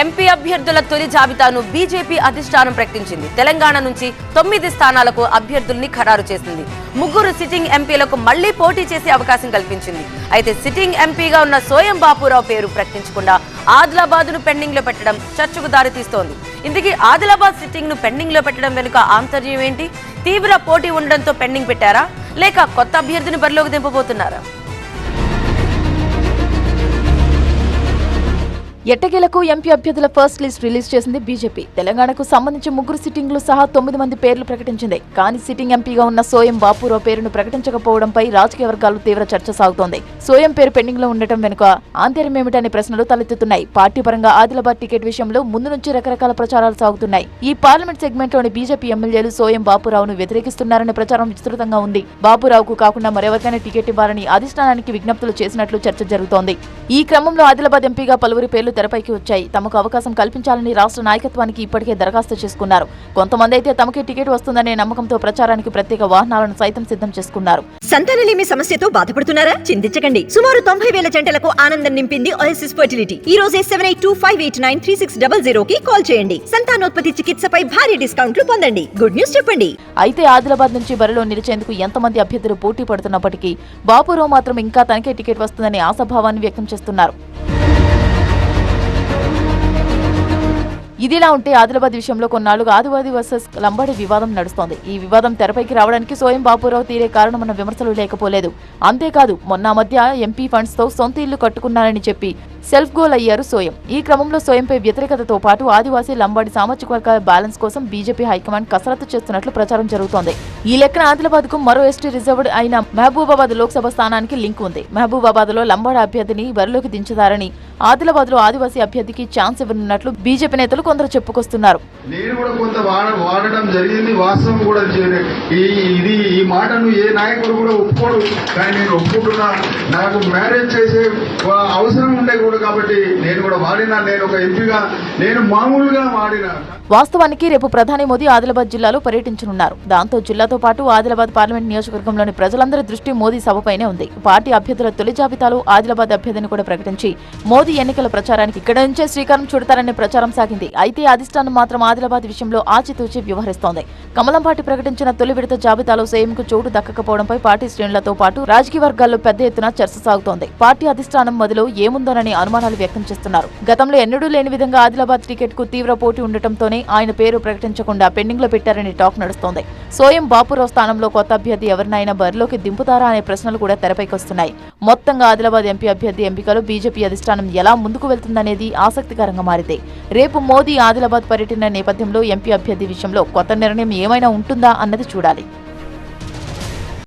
MP అభ్యర్థుల తొలి జాబితాను బీజేపీ అధిష్టానం ప్రకటించింది. తెలంగాణ నుంచి తొమ్మిది స్థానాలకు అభ్యర్థుల్ని ఖరారు చేసింది. ముగ్గురు సిట్టింగ్ ఎంపీలకు మళ్ళీ పోటీ చేసే అవకాశం కల్పించింది. అయితే సిట్టింగ్ ఎంపీగా ఉన్న సోయం బాపురావు పేరు ప్రకటించకుండా ఆదిలాబాద్ను పెండింగ్లో పెట్టడం చర్చకు దారితీస్తోంది ఇందుకే ఆదిలాబాద్ సిట్టింగ్ను పెండింగ్లో పెట్టడం వెనుక ఆంతర్యం ఏంటి? తీవ్ర పోటీ ఉండడంతో పెండింగ్ పెట్టారా? లేక కొత్త అభ్యర్థిని బరిలోకి దింపబోతున్నారా? ఎట్టకేలకు ఎంపీ అభ్యర్థుల ఫస్ట్ లిస్ట్ రిలీజ్ చేసింది బీజేపీ. తెలంగాణకు సంబంధించి ముగ్గురు సిట్టింగ్లు సహా తొమ్మిది మంది పేర్లు ప్రకటించింది. కానీ సిట్టింగ్ ఎంపీగా ఉన్న సోయం బాపురావు పేరును ప్రకటించకపోవడంపై రాజకీయ వర్గాలు తీవ్ర చర్చ సాగుతోంది. సోయం పేరు పెండింగ్లో ఉండటం వెనుక ఆంతర్యం ఏమిటనే ప్రశ్నలు తలెత్తుతున్నాయి. పార్టీ పరంగా ఆదిలాబాద్ టికెట్ విషయంలో ముందు నుంచి రకరకాల ప్రచారాలు సాగుతున్నాయి. ఈ పార్లమెంట్ సెగ్మెంట్లోని బీజేపీ ఎమ్మెల్యేలు సోయం బాపురావును వ్యతిరేకిస్తున్నారనే ప్రచారం విస్తృతంగా ఉంది. బాపురావుకు కాకుండా మరెవరికైనా టికెట్ ఇవ్వాలని అధిష్టానానికి విజ్ఞప్తులు చేసినట్లు చర్చ జరుగుతోంది. ఈ క్రమంలో ఆదిలాబాద్ ఎంపీగా పలువురు పేర్లు తెరపైకి వచ్చాయి. తమకు అవకాశం కల్పించాలని రాష్ట్ర నాయకత్వానికి ఇప్పటికే దరఖాస్తు చేసుకున్నారు. కొంతమంది అయితే తమకే టికెట్ వస్తుందనే నమ్మకంతో ప్రచారానికి ప్రత్యేక వాహనాలను సైతం సిద్ధం చేసుకున్నారు. సంతానలేమి సమస్యతో బాధపడుతున్నారా? చింతించకండి. సుమారు తొంభై వేల జంటలకు ఆనందం నింపింది ఓఎస్ఎస్ ఫర్టిలిటీ ఈ రోజే seven eight two five eight nine three six double zero కి కాల్ చేయండి. సంతానోత్పత్తి చికిత్సపై భారీ డిస్కౌంట్లు పొందండి. గుడ్ న్యూస్ చెప్పండి. అయితే ఆదిలాబాద్ నుంచి బరిలో నిలిచేందుకు ఎంతమంది అభ్యర్థులు పోటీ పడుతున్నప్పటికీ బాపురావు మాత్రం ఇంకా తనకే టికెట్ వస్తుందనే ఆశాభావాన్ని వ్యక్తం చేస్తున్నారు. ఇదిలా ఉంటే ఆదిలాబాద్ విషయంలో కొన్నాళ్ళుగా ఆదివాది వర్సెస్ లంబాడి వివాదం నడుస్తోంది. ఈ వివాదం తెరపైకి రావడానికి స్వయం బాపురావు తీరే కారణమన్న విమర్శలు లేకపోలేదు. అంతేకాదు మొన్న మధ్య ఎంపీ ఫండ్స్తో సొంత ఇల్లు కట్టుకున్నారని చెప్పి సెల్ఫ్ గోల్ అయ్యారు సోయం. ఈ క్రమంలో సోయంపై వ్యతిరేకతతో పాటు ఆదివాసీ లంబాడి సామాజిక వర్గాల బ్యాలెన్స్ కోసం బీజేపీ హైకమాండ్ కసరత్తు చేస్తున్నట్లు ప్రచారం జరుగుతోంది. ఈ లెక్కన ఆదిలాబాద్కు మరో ఎస్టీ రిజర్వ్డ్ అయిన మహబూబాబాద్ లోక్సభ స్థానానికి లింక్ ఉంది. మహబూబాబాద్లో లంబాడి అభ్యర్థిని బరిలోకి దించుతారని ఆదిలాబాద్లో ఆదివాసీ అభ్యర్థికి ఛాన్స్ ఇవ్వనున్నట్లు బీజేపీ నేతలు కొందరు చెప్పుకొస్తున్నారు. నేను కూడా కొంత వాడడం జరిగింది వాస్తవం కూడా ఇది ఈ మాటను ఏ నాయకుడు కూడా ఒప్పుకోడు. కానీ నేను ఒప్పుకుంటున్నా. నాకు మ్యారేజ్ చేసే అవసరం ఉండే కూడా కాబట్టి నేను కూడా వాడినా నేను ఒక ఎంపీగా నేను మామూలుగా వాడినా. వాస్తవానికి రేపు ప్రధాని మోదీ ఆదిలాబాద్ జిల్లాలో పర్యటించనున్నారు. దాంతో జిల్లాతో పాటు ఆదిలాబాద్ పార్లమెంట్ నియోజకవర్గంలోని ప్రజలందరి దృష్టి మోదీ సభపైనే ఉంది. పార్టీ అభ్యర్థుల తొలి జాబితాలో ఆదిలాబాద్ అభ్యర్థిని కూడా ప్రకటించి మోదీ ఎన్నికల ప్రచారానికి ఇక్కడ నుంచే శ్రీకారం చుడతారనే ప్రచారం సాగింది. అయితే అధిష్టానం మాత్రం ఆదిలాబాద్ విషయంలో ఆచితూచి వ్యవహరిస్తోంది. కమలం పార్టీ ప్రకటించిన తొలి విడత జాబితాలో సీఎంకు చోటు దక్కకపోవడంపై పార్టీ శ్రేణులతో పాటు రాజకీయ వర్గాల్లో పెద్ద ఎత్తున చర్చ సాగుతోంది. పార్టీ అధిష్టానం మదిలో ఏముందోనని అనుమానాలు వ్యక్తం చేస్తున్నారు. గతంలో ఎన్నడూ లేని విధంగా ఆదిలాబాద్ టికెట్కు తీవ్ర పోటీ ఉండటంతోనే ఆయన పేరు ప్రకటించకుండా పెండింగ్లో పెట్టారని టాక్ నడుస్తోంది. సోయం బాపురావు స్థానంలో కొత్త అభ్యర్థి ఎవరినైనా బరిలోకి దింపుతారా అనే ప్రశ్నలు కూడా తెరపైకి వస్తున్నాయి మొత్తంగా ఆదిలాబాద్ ఎంపీ అభ్యర్థి ఎంపికలో బీజేపీ అధిష్టానం ఎలా ముందుకు వెళ్తుందనేది ఆసక్తికరంగా మారింది. రేపు మోదీ ఆదిలాబాద్ పర్యటన నేపథ్యంలో ఎంపీ అభ్యర్థి విషయంలో కొత్త నిర్ణయం ఏమైనా ఉంటుందా అన్నది చూడాలి.